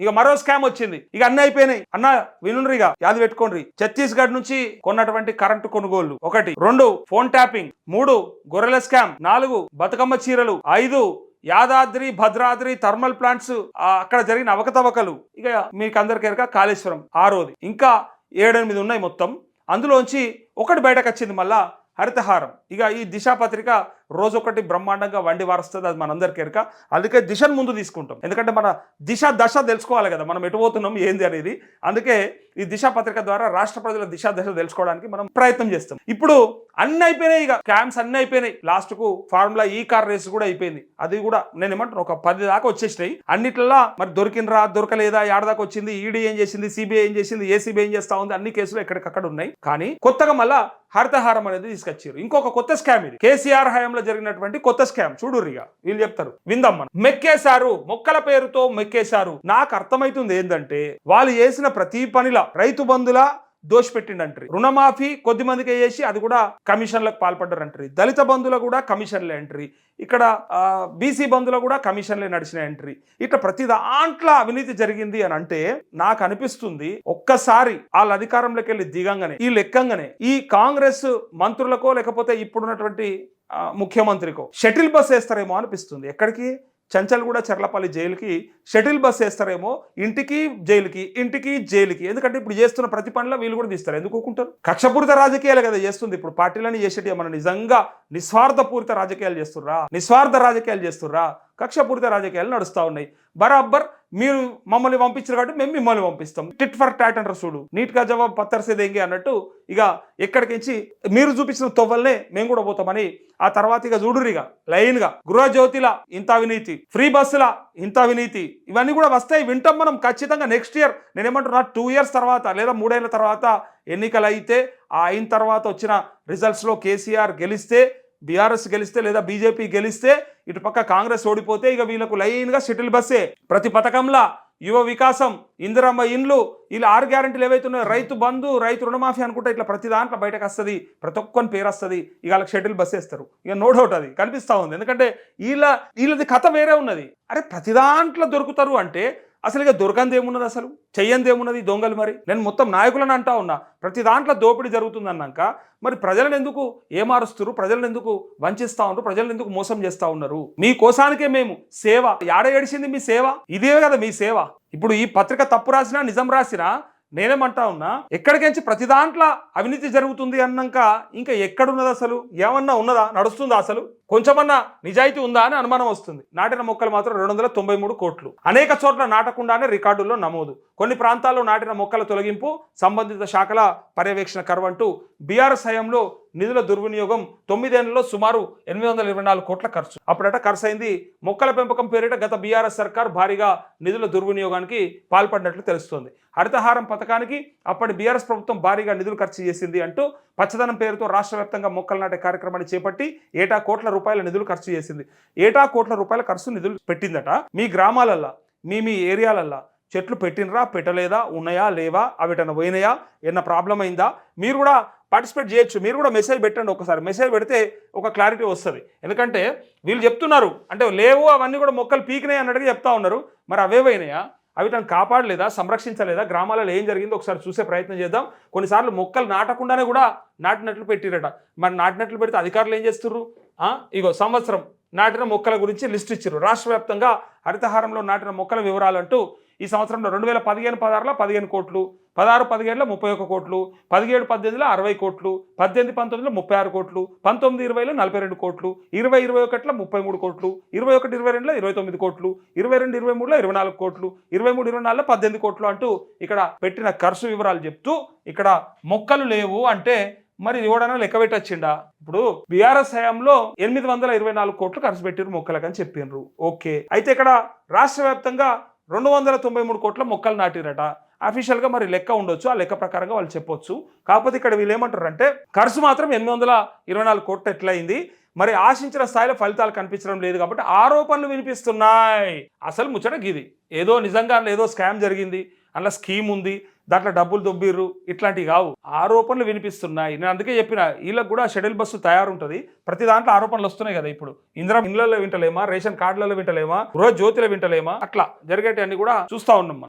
ఇక మరో స్కామ్ వచ్చింది. ఇక అన్ని అయిపోయినాయి. అన్న వినుండ్రి ఇక. యాది పెట్టుకోండి ఛత్తీస్గఢ్ నుంచి కొన్నటువంటి కరెంటు కొనుగోళ్ళు. ఒకటి. రెండు. Phone tapping. మూడు. గొర్రెల స్కామ్. నాలుగు. బతుకమ్మ చీరలు. ఐదు. యాదాద్రి భద్రాద్రి థర్మల్ ప్లాంట్స్ అక్కడ జరిగిన అవకతవకలు. ఇక మీకు అందరికీ ఎరక కాళేశ్వరం. ఆరోది. ఇంకా ఏడెనిమిది ఉన్నాయి మొత్తం. అందులోంచి ఒకటి బయటకు వచ్చింది మళ్ళా హరితహారం. ఇక ఈ దిశా పత్రిక రోజొకటి బ్రహ్మాండంగా వండి వారుస్తుంది అది మనందరికీ ఎరక. అందుకే దిశను ముందు తీసుకుంటాం. ఎందుకంటే మన దిశ దశ తెలుసుకోవాలి కదా మనం ఎటు పోతున్నాం ఏంది అనేది. అందుకే ఈ దిశ పత్రిక ద్వారా రాష్ట్ర ప్రజల దిశ దశ తెలుసుకోవడానికి మనం ప్రయత్నం చేస్తాం. ఇప్పుడు అన్ని అయిపోయినాయి ఇక. క్యాంప్స్ అన్ని అయిపోయినాయి. లాస్ట్కు ఫార్ములా ఈ కార్ రేస్ కూడా అయిపోయింది. అది కూడా నేను ఏమంటాను ఒక పది దాకా వచ్చేసినాయి. అన్నిట్లలో మరి దొరికినరా దొరకలేదా ఏడదాకా వచ్చింది ఈడీ ఏం చేసింది సిబిఐ ఏం చేసింది ఏసీబీ ఏం చేస్తా ఉంది అన్ని కేసులు ఎక్కడికక్కడ ఉన్నాయి. కానీ కొత్తగా మళ్ళా హరితహారం అనేది తీసుకొచ్చారు ఇంకొక కొత్త స్కామ్ ఇది. కేసీఆర్ హయాంలో జరిగినటువంటి కొత్త స్కామ్ చూడుర్రిగా వీళ్ళు చెప్తారు. విందమ్మ మెక్కేశారు. మొక్కల పేరుతో మెక్కేశారు. నాకు అర్థమైతుంది ఏంటంటే వాళ్ళు చేసిన ప్రతి పనిలా రైతు బంధుల దోషపెట్టిండంటారు. రుణమాఫీ కొద్ది మందికి చేసి అది కూడా కమిషన్లకు పాల్పడ్డారంటారు. దళిత బంధువులు కూడా కమిషన్లే ఎంట్రీ ఇక్కడ బీసీ బంధువులు కూడా కమిషన్లే నడిచిన ఎంట్రీ ఇట్లా ప్రతి దాంట్లో అవినీతి జరిగింది అని అంటే నాకు అనిపిస్తుంది ఒక్కసారి వాళ్ళ అధికారంలోకి వెళ్ళి దిగంగానే ఈ లెక్కంగానే ఈ కాంగ్రెస్ మంత్రులకో లేకపోతే ఇప్పుడున్నటువంటి ముఖ్యమంత్రికో. షటిల్ బస్ వేస్తారేమో అనిపిస్తుంది. ఎక్కడికి? చంచల్గూడ చర్లపల్లి జైలుకి. షటిల్ బస్ వేస్తారేమో ఇంటికి జైలుకి ఇంటికి జైలుకి. ఎందుకంటే ఇప్పుడు చేస్తున్న ప్రతి పనిలో వీళ్ళు కూడా తీస్తారు. ఎందుకు ఊరుకుంటారు కక్షపూరిత రాజకీయాలు కదా చేస్తుంది. ఇప్పుడు పార్టీలని చేసేటి ఏమన్నా నిజంగా నిస్వార్థపూరిత రాజకీయాలు చేస్తుర్రా? నిస్వార్థ రాజకీయాలు చేస్తుర్రా? కక్షపూరిత రాజకీయాలు నడుస్తూ ఉన్నాయి. బరాబర్ మీరు మమ్మల్ని పంపించారు కాబట్టి మేము మిమ్మల్ని పంపిస్తాం. టిట్ ఫర్ టాట్ అంటారు చూడు. నీట్గా జవాబు పత్తర్సేదేంగి అన్నట్టు ఇక ఎక్కడికించి మీరు చూపించిన తొవ్వల్నే మేము కూడా పోతామని ఆ తర్వాత ఇక చూడురిగా లైన్గా గృహజ్యోతిల ఇంత అవినీతి ఫ్రీ బస్సుల ఇంత అవినీతి ఇవన్నీ కూడా వస్తాయి. వింటాం మనం ఖచ్చితంగా నెక్స్ట్ ఇయర్ నేనేమంటున్నా టూ ఇయర్స్ తర్వాత లేదా మూడేళ్ళ తర్వాత ఎన్నికలు అయితే ఆ అయిన తర్వాత వచ్చిన రిజల్ట్స్లో కేసీఆర్ గెలిస్తే బీఆర్ఎస్ గెలిస్తే లేదా బీజేపీ గెలిస్తే ఇటు పక్క కాంగ్రెస్ ఓడిపోతే ఇక వీళ్ళకు లైన్గా షటిల్ బస్సే. ప్రతి పథకంలా యువ వికాసం ఇందిరమ్మ ఇండ్లు ఇలా ఆరు గ్యారెంటీలు ఏవైతున్నాయో రైతు బంధు రైతు రుణమాఫీ అనుకుంటే ఇట్లా ప్రతి దాంట్లో బయటకు వస్తుంది ప్రతి ఒక్కని పేరు వస్తుంది ఇక వాళ్ళకి షటిల్ బస్ వేస్తారు. ఇక నో డౌట్ అది కనిపిస్తూ ఉంది. ఎందుకంటే వీళ్ళ వీళ్ళది కథ వేరే ఉన్నది. అరే ప్రతి దాంట్లో దొరుకుతారు అంటే అసలు ఇక దొరకంది ఏమున్నది అసలు? చెయ్యంది ఏమున్నది దొంగలు మరి? నేను మొత్తం నాయకులను అంటా ఉన్నా. ప్రతి దాంట్లో దోపిడీ జరుగుతుంది అన్నాక మరి ప్రజలను ఎందుకు ఏమారుస్తున్నారు? ప్రజలను ఎందుకు వంచిస్తా ఉన్నారు? ప్రజలను ఎందుకు మోసం చేస్తూ ఉన్నారు? మీ కోసానికే మేము సేవ. యాడ ఏడిచింది మీ సేవ? ఇదే కదా మీ సేవ. ఇప్పుడు ఈ పత్రిక తప్పు రాసినా నిజం రాసినా నేనేమంటా ఉన్నా ఎక్కడికించి ప్రతి దాంట్లో అవినీతి జరుగుతుంది అన్నాక ఇంకా ఎక్కడున్నది అసలు? ఏమన్నా ఉన్నదా? నడుస్తుందా అసలు? కొంచెమన్నా నిజాయితీ ఉందా అని అనుమానం వస్తుంది. నాటిన మొక్కలు మాత్రం రెండు వందల తొంభై మూడు కోట్లు. అనేక చోట్ల నాటకుండానే రికార్డుల్లో నమోదు. కొన్ని ప్రాంతాల్లో నాటిన మొక్కల తొలగింపు సంబంధిత శాఖల పర్యవేక్షణ కరువంటూ బీఆర్ఎస్ హయాంలో నిధుల దుర్వినియోగం తొమ్మిదేళ్ళలో సుమారు ఎనిమిది వందల ఇరవై నాలుగు కోట్ల ఖర్చు. అప్పుడట ఖర్చు అయింది మొక్కల పెంపకం పేరిట గత బీఆర్ఎస్ సర్కార్ భారీగా నిధుల దుర్వినియోగానికి పాల్పడినట్లు తెలుస్తోంది. హరితహారం పథకానికి అప్పటి బీఆర్ఎస్ ప్రభుత్వం భారీగా నిధులు ఖర్చు చేసింది అంటూ పచ్చదనం పేరుతో రాష్ట్ర వ్యాప్తంగా మొక్కలు నాటే కార్యక్రమాన్ని చేపట్టి ఏటా కోట్ల రూపాయల నిధులు ఖర్చు చేసింది. ఏటా కోట్ల రూపాయల ఖర్చు నిధులు పెట్టిందట. మీ గ్రామాలల్లా మీ మీ ఏరియాలల్లా చెట్లు పెట్టినరా పెట్టలేదా ఉన్నాయా లేవా అవిటన పోయినాయా ఏమన్నా ప్రాబ్లం అయిందా? మీరు కూడా పార్టిసిపేట్ చేయొచ్చు. మీరు కూడా మెసేజ్ పెట్టండి ఒకసారి. మెసేజ్ పెడితే ఒక క్లారిటీ వస్తుంది. ఎందుకంటే వీళ్ళు చెప్తున్నారు. అంటే లేవు అవన్నీ కూడా మొక్కలు పీకినాయి అన్నట్టుగా చెప్తా ఉన్నారు. మరి అవేవైనాయా అవి తను కాపాడలేదా? సంరక్షించలేదా? గ్రామాలలో ఏం జరిగిందో ఒకసారి చూసే ప్రయత్నం చేద్దాం. కొన్నిసార్లు మొక్కలు నాటకుండానే కూడా నాటినట్లు పెట్టిరట. మరి నాటినట్లు పెడితే అధికారులు ఏం చేస్తున్నారు ఇగో సంవత్సరం నాటిన మొక్కల గురించి లిస్ట్ ఇచ్చారు రాష్ట్ర వ్యాప్తంగా హరితహారంలో నాటిన మొక్కల వివరాలంటూ ఈ సంవత్సరంలో రెండు వేల పదిహేను పదహారులో పదిహేను కోట్లు పదహారు పదిహేడులో ముప్పై ఒక్క కోట్లు పదిహేడు పద్దెనిమిదిలో అరవై కోట్లు పద్దెనిమిది పంతొమ్మిదిలో ముప్పై ఆరు కోట్లు పంతొమ్మిది ఇరవైలో నలభై రెండు కోట్లు ఇరవై ఇరవై ఒకటిలో ముప్పై మూడు కోట్లు ఇరవై ఒకటి ఇరవై రెండులో ఇరవై తొమ్మిది కోట్లు ఇరవై రెండు ఇరవై మూడులో ఇరవై నాలుగు కోట్లు ఇరవై మూడు ఇరవై నాలుగులో పద్దెనిమిది కోట్లు అంటూ ఇక్కడ పెట్టిన ఖర్చు వివరాలు చెప్తూ ఇక్కడ మొక్కలు లేవు అంటే మరి ఎవడన్నా లెక్క పెట్టొచ్చిండా? ఇప్పుడు బీఆర్ఎస్ హయాంలో ఎనిమిది వందల ఇరవై నాలుగు కోట్లు ఖర్చు పెట్టిరు మొక్కలకని చెప్పిండ్రు ఓకే. అయితే ఇక్కడ రాష్ట్ర వ్యాప్తంగా రెండు వందల తొంభై మూడు కోట్ల మొక్కలు నాటిరట. అఫీషియల్గా మరి లెక్క ఉండొచ్చు ఆ లెక్క ప్రకారంగా వాళ్ళు చెప్పొచ్చు. కాకపోతే ఇక్కడ వీళ్ళు ఏమంటారు అంటే ఖర్చు మాత్రం ఎనిమిది వందల ఇరవై నాలుగు కోట్లు ఎట్లయింది? మరి ఆశించిన స్థాయిలో ఫలితాలు కనిపించడం లేదు కాబట్టి ఆరోపణలు వినిపిస్తున్నాయి. అసలు ముచ్చట గిది. ఏదో నిజంగా ఏదో స్కామ్ జరిగింది. అందులో స్కీమ్ ఉంది. దాంట్లో డబ్బులు దొబ్బిర్రు. ఇట్లాంటివి కావు. ఆరోపణలు వినిపిస్తున్నాయి. నేను అందుకే చెప్పిన వీళ్ళకి కూడా షెడ్యూల్ బస్సు తయారుంటుంది. ప్రతి దాంట్లో ఆరోపణలు వస్తున్నాయి కదా ఇప్పుడు. ఇందిరా ఇండ్లలో వింటలేమా? రేషన్ కార్డులలో వింటలేమా? గృహ జ్యోతిలో వింటలేమా? అట్లా జరిగేటివన్నీ కూడా చూస్తా ఉన్నాం